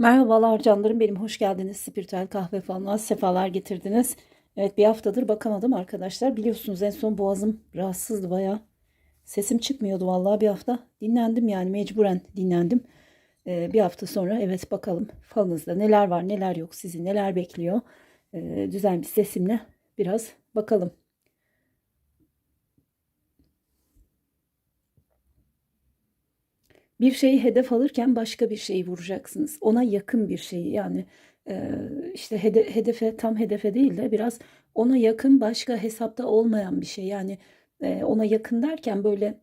Merhabalar canlarım benim hoş geldiniz spiritüel kahve falına sefalar getirdiniz. Evet bir haftadır bakamadım arkadaşlar biliyorsunuz en son boğazım rahatsızdı baya sesim çıkmıyordu vallahi bir hafta dinlendim yani mecburen dinlendim. Ee, bir hafta sonra evet bakalım falınızda neler var neler yok sizi neler bekliyor Ee, düzenli sesimle biraz bakalım. Bir şeyi hedef alırken başka bir şeyi vuracaksınız. Ona yakın bir şeyi yani e, işte hede- hedefe tam hedefe değil de biraz ona yakın başka hesapta olmayan bir şey. Yani e, ona yakın derken böyle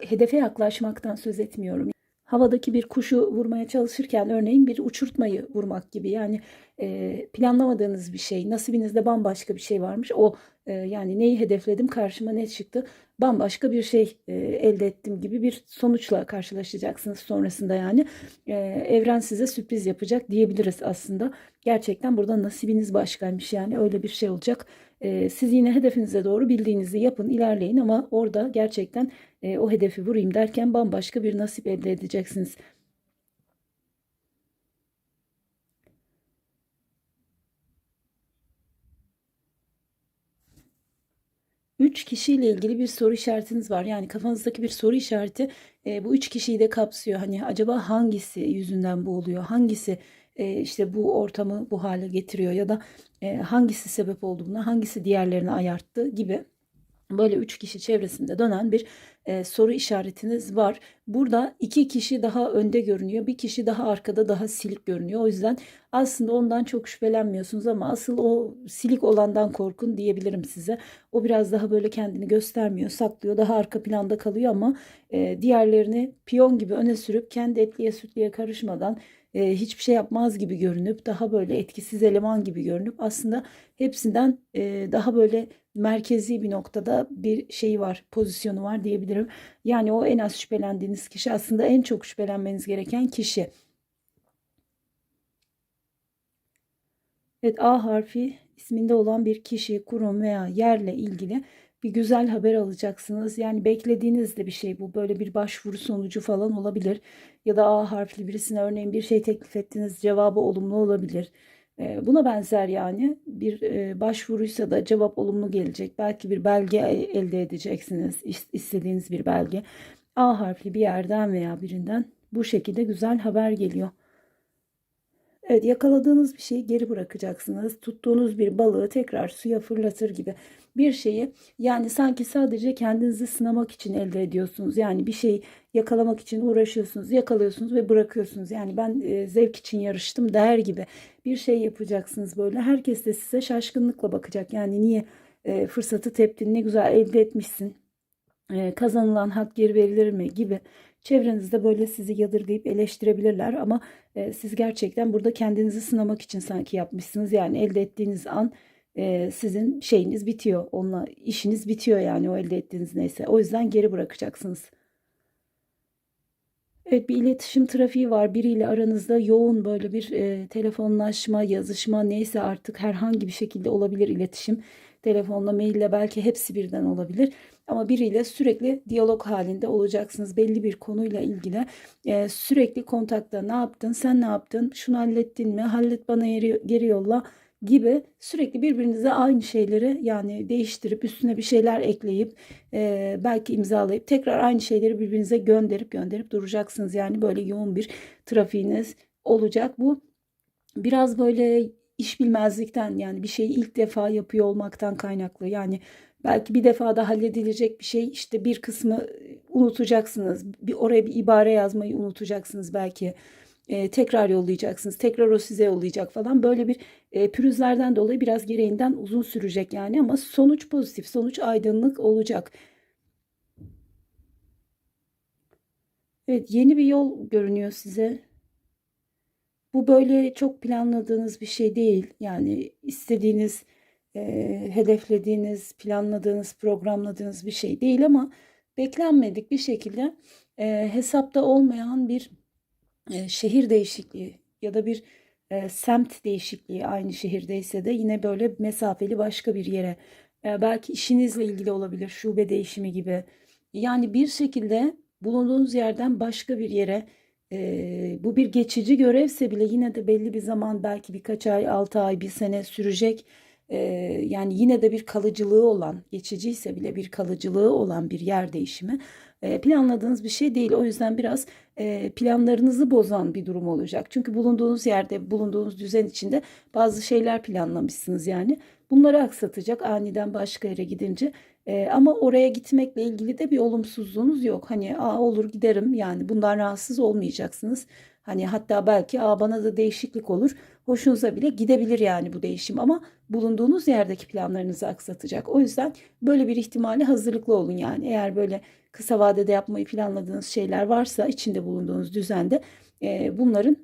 hedefe yaklaşmaktan söz etmiyorum. Havadaki bir kuşu vurmaya çalışırken örneğin bir uçurtmayı vurmak gibi. Yani e, planlamadığınız bir şey nasibinizde bambaşka bir şey varmış. O e, yani neyi hedefledim karşıma ne çıktı? Bambaşka bir şey e, elde ettim gibi bir sonuçla karşılaşacaksınız sonrasında yani. E, evren size sürpriz yapacak diyebiliriz aslında. Gerçekten burada nasibiniz başkaymış yani. Öyle bir şey olacak e, siz yine hedefinize doğru bildiğinizi yapın ilerleyin ama orada gerçekten e, o hedefi vurayım derken bambaşka bir nasip elde edeceksiniz. Üç kişiyle ilgili bir soru işaretiniz var. Yani kafanızdaki bir soru işareti e, bu üç kişiyi de kapsıyor. Hani acaba hangisi yüzünden bu oluyor? Hangisi e, işte bu ortamı bu hale getiriyor? Ya da e, hangisi sebep oldu buna? Hangisi diğerlerini ayarttı gibi böyle üç kişi çevresinde dönen bir e, soru işaretiniz var. Burada iki kişi daha önde görünüyor. Bir kişi daha arkada daha silik görünüyor. O yüzden aslında ondan çok şüphelenmiyorsunuz ama asıl o silik olandan korkun diyebilirim size. O biraz daha böyle kendini göstermiyor, saklıyor. Daha arka planda kalıyor ama e, diğerlerini piyon gibi öne sürüp kendi etliye sütliye karışmadan e, hiçbir şey yapmaz gibi görünüp daha böyle etkisiz eleman gibi görünüp aslında hepsinden e, daha böyle merkezi bir noktada bir şey var, pozisyonu var diyebilirim. Yani o en az şüphelendiğiniz kişi aslında en çok şüphelenmeniz gereken kişi. Evet A harfi isminde olan bir kişi, kurum veya yerle ilgili bir güzel haber alacaksınız. Yani beklediğiniz de bir şey bu. Böyle bir başvuru sonucu falan olabilir. Ya da A harfli birisine örneğin bir şey teklif ettiniz, cevabı olumlu olabilir. E, buna benzer yani bir e, başvuruysa da cevap olumlu gelecek. Belki bir belge elde edeceksiniz. istediğiniz bir belge. A harfli bir yerden veya birinden bu şekilde güzel haber geliyor. Evet yakaladığınız bir şeyi geri bırakacaksınız. Tuttuğunuz bir balığı tekrar suya fırlatır gibi bir şeyi yani sanki sadece kendinizi sınamak için elde ediyorsunuz. Yani bir şeyi yakalamak için uğraşıyorsunuz, yakalıyorsunuz ve bırakıyorsunuz. Yani ben e, zevk için yarıştım der gibi bir şey yapacaksınız böyle. Herkes de size şaşkınlıkla bakacak. Yani niye e, fırsatı teptin, ne güzel elde etmişsin. E, kazanılan hak geri verilir mi gibi çevrenizde böyle sizi yadırgayıp eleştirebilirler ama e, siz gerçekten burada kendinizi sınamak için sanki yapmışsınız. Yani elde ettiğiniz an e, sizin şeyiniz bitiyor. Onunla işiniz bitiyor yani o elde ettiğiniz neyse. O yüzden geri bırakacaksınız. Evet bir iletişim trafiği var. Biriyle aranızda yoğun böyle bir e, telefonlaşma, yazışma neyse artık herhangi bir şekilde olabilir iletişim. Telefonla, maille belki hepsi birden olabilir. Ama biriyle sürekli diyalog halinde olacaksınız. Belli bir konuyla ilgili e, sürekli kontakta ne yaptın, sen ne yaptın, şunu hallettin mi, hallet bana geri, geri yolla gibi sürekli birbirinize aynı şeyleri yani değiştirip üstüne bir şeyler ekleyip e, belki imzalayıp tekrar aynı şeyleri birbirinize gönderip gönderip duracaksınız. Yani böyle yoğun bir trafiğiniz olacak. Bu biraz böyle iş bilmezlikten yani bir şeyi ilk defa yapıyor olmaktan kaynaklı. Yani belki bir defada halledilecek bir şey işte bir kısmı unutacaksınız. Bir oraya bir ibare yazmayı unutacaksınız belki e, tekrar yollayacaksınız. Tekrar o size yollayacak falan. Böyle bir e, pürüzlerden dolayı biraz gereğinden uzun sürecek yani ama sonuç pozitif, sonuç aydınlık olacak. Evet, yeni bir yol görünüyor size. Bu böyle çok planladığınız bir şey değil. Yani istediğiniz, e, hedeflediğiniz, planladığınız, programladığınız bir şey değil ama beklenmedik bir şekilde e, hesapta olmayan bir e, şehir değişikliği ya da bir e, semt değişikliği aynı şehirdeyse de yine böyle mesafeli başka bir yere e, belki işinizle ilgili olabilir şube değişimi gibi yani bir şekilde bulunduğunuz yerden başka bir yere e, bu bir geçici görevse bile yine de belli bir zaman belki birkaç ay, 6 ay, bir sene sürecek. E, yani yine de bir kalıcılığı olan, geçiciyse bile bir kalıcılığı olan bir yer değişimi e, planladığınız bir şey değil. O yüzden biraz e, planlarınızı bozan bir durum olacak. Çünkü bulunduğunuz yerde, bulunduğunuz düzen içinde bazı şeyler planlamışsınız yani. Bunları aksatacak aniden başka yere gidince. E, ama oraya gitmekle ilgili de bir olumsuzluğunuz yok. Hani aa olur giderim yani bundan rahatsız olmayacaksınız. Hani hatta belki aa bana da değişiklik olur. Hoşunuza bile gidebilir yani bu değişim ama bulunduğunuz yerdeki planlarınızı aksatacak. O yüzden böyle bir ihtimale hazırlıklı olun yani. Eğer böyle kısa vadede yapmayı planladığınız şeyler varsa içinde bulunduğunuz düzende e, bunların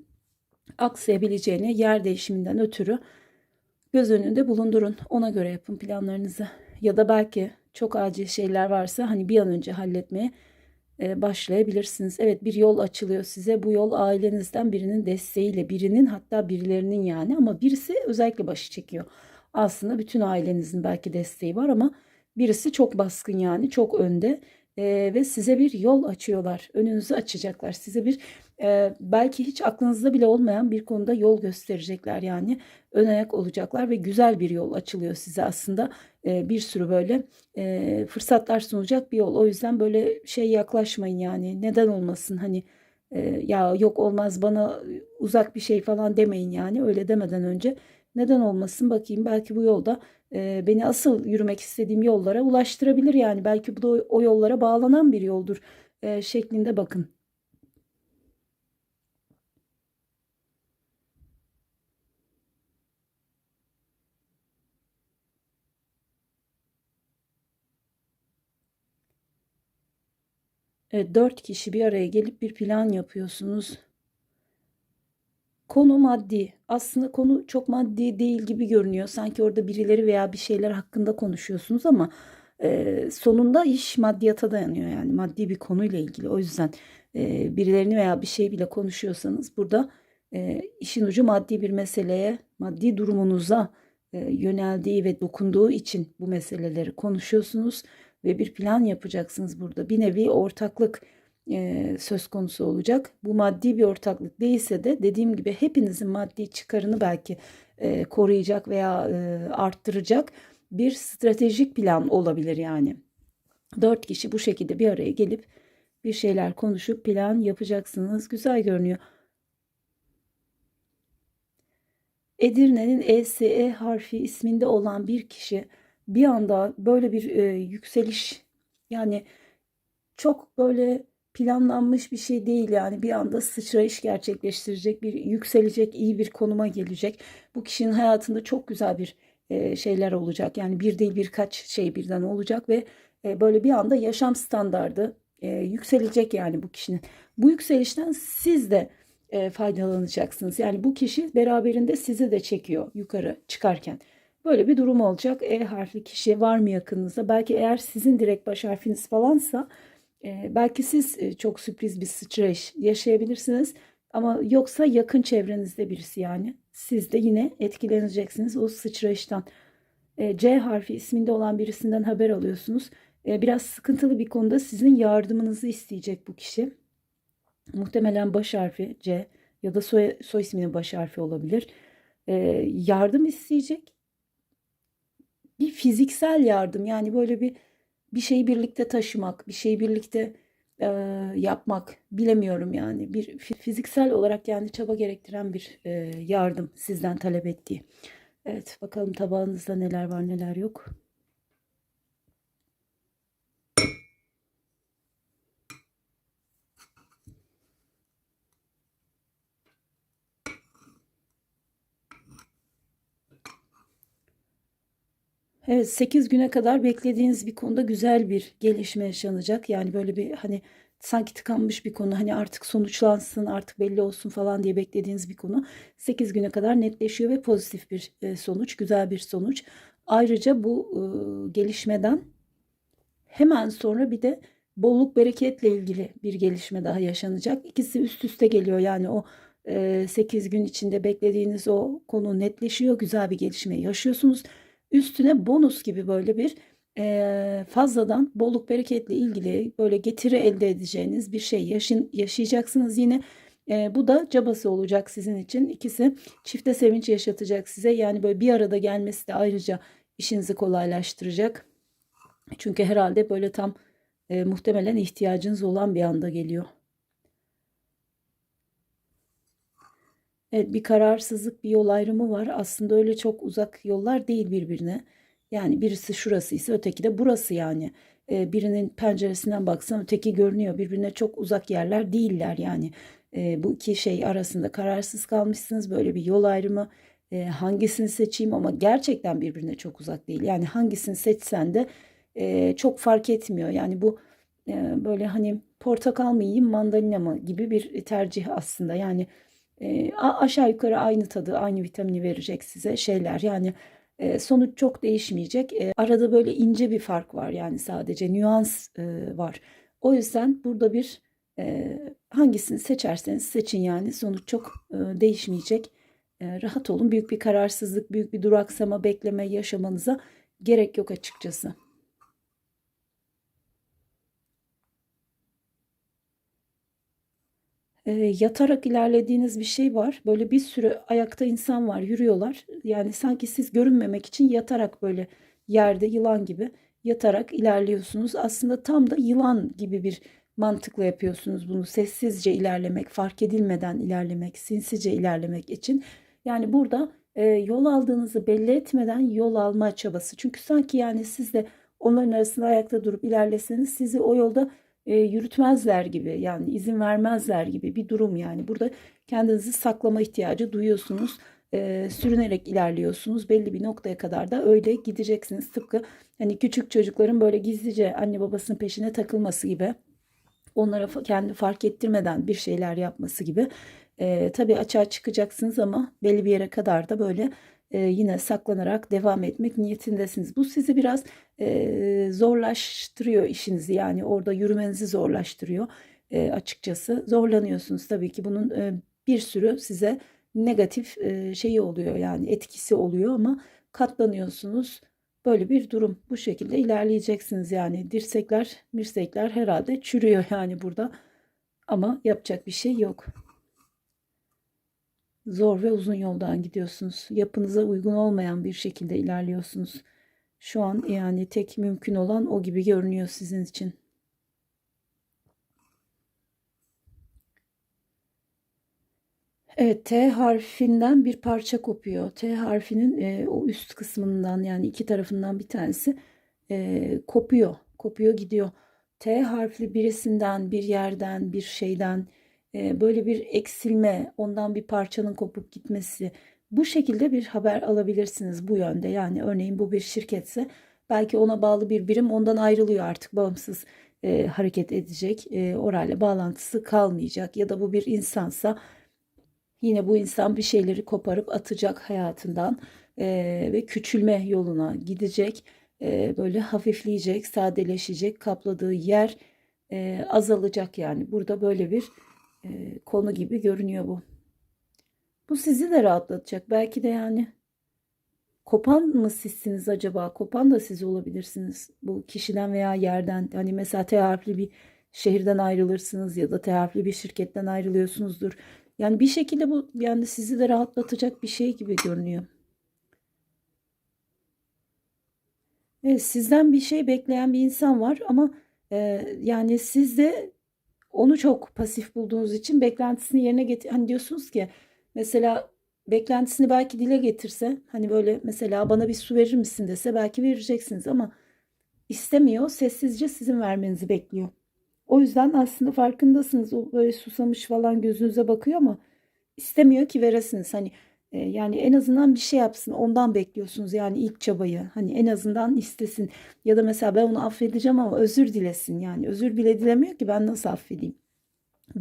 aksayabileceğini yer değişiminden ötürü göz önünde bulundurun. Ona göre yapın planlarınızı. Ya da belki çok acil şeyler varsa hani bir an önce halletmeye e, başlayabilirsiniz. Evet bir yol açılıyor size. Bu yol ailenizden birinin desteğiyle, birinin hatta birilerinin yani ama birisi özellikle başı çekiyor. Aslında bütün ailenizin belki desteği var ama birisi çok baskın yani çok önde e, ve size bir yol açıyorlar. Önünüzü açacaklar. Size bir e, belki hiç aklınızda bile olmayan bir konuda yol gösterecekler yani ön ayak olacaklar ve güzel bir yol açılıyor size aslında e, bir sürü böyle e, fırsatlar sunacak bir yol. O yüzden böyle şey yaklaşmayın yani neden olmasın hani e, ya yok olmaz bana uzak bir şey falan demeyin yani öyle demeden önce neden olmasın bakayım belki bu yolda e, beni asıl yürümek istediğim yollara ulaştırabilir yani belki bu da o, yollara bağlanan bir yoldur e, şeklinde bakın. Evet, dört kişi bir araya gelip bir plan yapıyorsunuz. Konu maddi. Aslında konu çok maddi değil gibi görünüyor. Sanki orada birileri veya bir şeyler hakkında konuşuyorsunuz ama e, sonunda iş maddiyata dayanıyor. Yani maddi bir konuyla ilgili. O yüzden e, birilerini veya bir şey bile konuşuyorsanız burada e, işin ucu maddi bir meseleye, maddi durumunuza e, yöneldiği ve dokunduğu için bu meseleleri konuşuyorsunuz ve bir plan yapacaksınız burada. Bir nevi ortaklık e, söz konusu olacak. Bu maddi bir ortaklık değilse de dediğim gibi hepinizin maddi çıkarını belki e, koruyacak veya e, arttıracak bir stratejik plan olabilir yani. Dört kişi bu şekilde bir araya gelip bir şeyler konuşup plan yapacaksınız. Güzel görünüyor. Edirne'nin ESE harfi isminde olan bir kişi bir anda böyle bir e, yükseliş yani çok böyle planlanmış bir şey değil yani. Bir anda sıçrayış gerçekleştirecek bir yükselecek iyi bir konuma gelecek. Bu kişinin hayatında çok güzel bir e, şeyler olacak. Yani bir değil birkaç şey birden olacak ve e, böyle bir anda yaşam standardı e, yükselecek yani bu kişinin. Bu yükselişten siz de e, faydalanacaksınız. Yani bu kişi beraberinde sizi de çekiyor yukarı çıkarken. Böyle bir durum olacak. E harfli kişi var mı yakınınızda? Belki eğer sizin direkt baş harfiniz falansa belki siz çok sürpriz bir sıçrayış yaşayabilirsiniz. Ama yoksa yakın çevrenizde birisi yani. Siz de yine etkileneceksiniz o. E, C harfi isminde olan birisinden haber alıyorsunuz. Biraz sıkıntılı bir konuda sizin yardımınızı isteyecek bu kişi. Muhtemelen baş harfi C ya da soy, soy isminin baş harfi olabilir. Yardım isteyecek bir fiziksel yardım yani böyle bir bir şeyi birlikte taşımak, bir şeyi birlikte e, yapmak bilemiyorum yani bir fiziksel olarak yani çaba gerektiren bir e, yardım sizden talep ettiği. Evet bakalım tabağınızda neler var neler yok. Evet 8 güne kadar beklediğiniz bir konuda güzel bir gelişme yaşanacak. Yani böyle bir hani sanki tıkanmış bir konu hani artık sonuçlansın artık belli olsun falan diye beklediğiniz bir konu 8 güne kadar netleşiyor ve pozitif bir e, sonuç güzel bir sonuç. Ayrıca bu e, gelişmeden hemen sonra bir de bolluk bereketle ilgili bir gelişme daha yaşanacak. İkisi üst üste geliyor yani o 8 e, gün içinde beklediğiniz o konu netleşiyor güzel bir gelişme yaşıyorsunuz. Üstüne bonus gibi böyle bir e, fazladan bolluk bereketle ilgili böyle getiri elde edeceğiniz bir şey yaşın, yaşayacaksınız yine. E, bu da cabası olacak sizin için. İkisi çifte sevinç yaşatacak size. Yani böyle bir arada gelmesi de ayrıca işinizi kolaylaştıracak. Çünkü herhalde böyle tam e, muhtemelen ihtiyacınız olan bir anda geliyor. Evet, bir kararsızlık, bir yol ayrımı var. Aslında öyle çok uzak yollar değil birbirine. Yani birisi şurası ise öteki de burası yani. Ee, birinin penceresinden baksan öteki görünüyor. Birbirine çok uzak yerler değiller yani. Ee, bu iki şey arasında kararsız kalmışsınız. Böyle bir yol ayrımı. Ee, hangisini seçeyim ama gerçekten birbirine çok uzak değil. Yani hangisini seçsen de e, çok fark etmiyor. Yani bu e, böyle hani portakal mı yiyeyim mandalina mı gibi bir tercih aslında. Yani e, aşağı yukarı aynı tadı, aynı vitamini verecek size şeyler. Yani e, sonuç çok değişmeyecek. E, arada böyle ince bir fark var yani sadece nüans e, var. O yüzden burada bir e, hangisini seçerseniz seçin yani sonuç çok e, değişmeyecek. E, rahat olun. Büyük bir kararsızlık, büyük bir duraksama, bekleme yaşamanıza gerek yok açıkçası. E, yatarak ilerlediğiniz bir şey var. Böyle bir sürü ayakta insan var, yürüyorlar. Yani sanki siz görünmemek için yatarak böyle yerde yılan gibi yatarak ilerliyorsunuz. Aslında tam da yılan gibi bir mantıkla yapıyorsunuz bunu. Sessizce ilerlemek, fark edilmeden ilerlemek, sinsice ilerlemek için. Yani burada e, yol aldığınızı belli etmeden yol alma çabası. Çünkü sanki yani siz de onların arasında ayakta durup ilerleseniz sizi o yolda e, yürütmezler gibi yani izin vermezler gibi bir durum yani. Burada kendinizi saklama ihtiyacı duyuyorsunuz. E, sürünerek ilerliyorsunuz. Belli bir noktaya kadar da öyle gideceksiniz. Tıpkı hani küçük çocukların böyle gizlice anne babasının peşine takılması gibi. Onlara kendi fark ettirmeden bir şeyler yapması gibi. E, tabii açığa çıkacaksınız ama belli bir yere kadar da böyle e, yine saklanarak devam etmek niyetindesiniz. Bu sizi biraz e, zorlaştırıyor işinizi yani orada yürümenizi zorlaştırıyor e, açıkçası. Zorlanıyorsunuz tabii ki bunun bir sürü size negatif e, şeyi oluyor yani etkisi oluyor ama katlanıyorsunuz. Böyle bir durum. Bu şekilde ilerleyeceksiniz yani. Dirsekler, mirsekler herhalde çürüyor yani burada. Ama yapacak bir şey yok. Zor ve uzun yoldan gidiyorsunuz. Yapınıza uygun olmayan bir şekilde ilerliyorsunuz. Şu an yani tek mümkün olan o gibi görünüyor sizin için. Evet T harfinden bir parça kopuyor. T harfinin e, o üst kısmından yani iki tarafından bir tanesi e, kopuyor. Kopuyor gidiyor. T harfli birisinden, bir yerden, bir şeyden böyle bir eksilme, ondan bir parçanın kopup gitmesi bu şekilde bir haber alabilirsiniz bu yönde. Yani örneğin bu bir şirketse belki ona bağlı bir birim ondan ayrılıyor artık bağımsız e, hareket edecek. E, orayla bağlantısı kalmayacak ya da bu bir insansa yine bu insan bir şeyleri koparıp atacak hayatından e, ve küçülme yoluna gidecek. E, böyle hafifleyecek, sadeleşecek, kapladığı yer e, azalacak yani. Burada böyle bir e, konu gibi görünüyor bu. Bu sizi de rahatlatacak. Belki de yani kopan mı sizsiniz acaba? Kopan da siz olabilirsiniz. Bu kişiden veya yerden. Hani mesela T bir şehirden ayrılırsınız ya da T bir şirketten ayrılıyorsunuzdur. Yani bir şekilde bu yani sizi de rahatlatacak bir şey gibi görünüyor. Evet, sizden bir şey bekleyen bir insan var ama e, yani siz de onu çok pasif bulduğunuz için beklentisini yerine getir hani diyorsunuz ki mesela beklentisini belki dile getirse hani böyle mesela bana bir su verir misin dese belki vereceksiniz ama istemiyor sessizce sizin vermenizi bekliyor. O yüzden aslında farkındasınız o böyle susamış falan gözünüze bakıyor ama istemiyor ki veresiniz. Hani yani en azından bir şey yapsın ondan bekliyorsunuz yani ilk çabayı. Hani en azından istesin. Ya da mesela ben onu affedeceğim ama özür dilesin yani. Özür bile dilemiyor ki ben nasıl affedeyim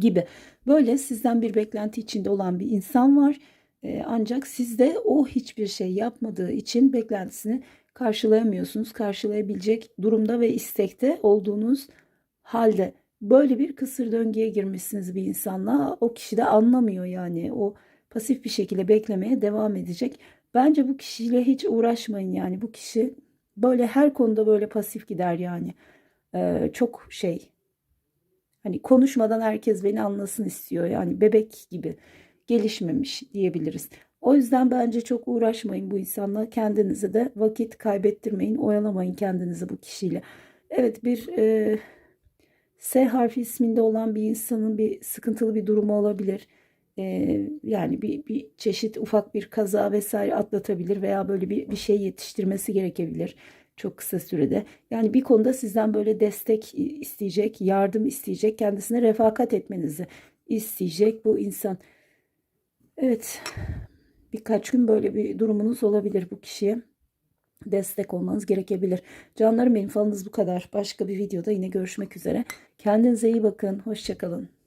gibi. Böyle sizden bir beklenti içinde olan bir insan var. E, ancak sizde o hiçbir şey yapmadığı için beklentisini karşılayamıyorsunuz. Karşılayabilecek durumda ve istekte olduğunuz halde. Böyle bir kısır döngüye girmişsiniz bir insanla. O kişi de anlamıyor yani. O pasif bir şekilde beklemeye devam edecek. Bence bu kişiyle hiç uğraşmayın yani bu kişi böyle her konuda böyle pasif gider yani. Ee, çok şey Hani konuşmadan herkes beni anlasın istiyor. Yani bebek gibi gelişmemiş diyebiliriz. O yüzden bence çok uğraşmayın bu insanla. Kendinize de vakit kaybettirmeyin. Oyalamayın kendinizi bu kişiyle. Evet bir e, S harfi isminde olan bir insanın bir sıkıntılı bir durumu olabilir. E, yani bir, bir çeşit ufak bir kaza vesaire atlatabilir veya böyle bir, bir şey yetiştirmesi gerekebilir çok kısa sürede. Yani bir konuda sizden böyle destek isteyecek, yardım isteyecek, kendisine refakat etmenizi isteyecek bu insan. Evet, birkaç gün böyle bir durumunuz olabilir bu kişiye. Destek olmanız gerekebilir. Canlarım benim falınız bu kadar. Başka bir videoda yine görüşmek üzere. Kendinize iyi bakın. Hoşçakalın.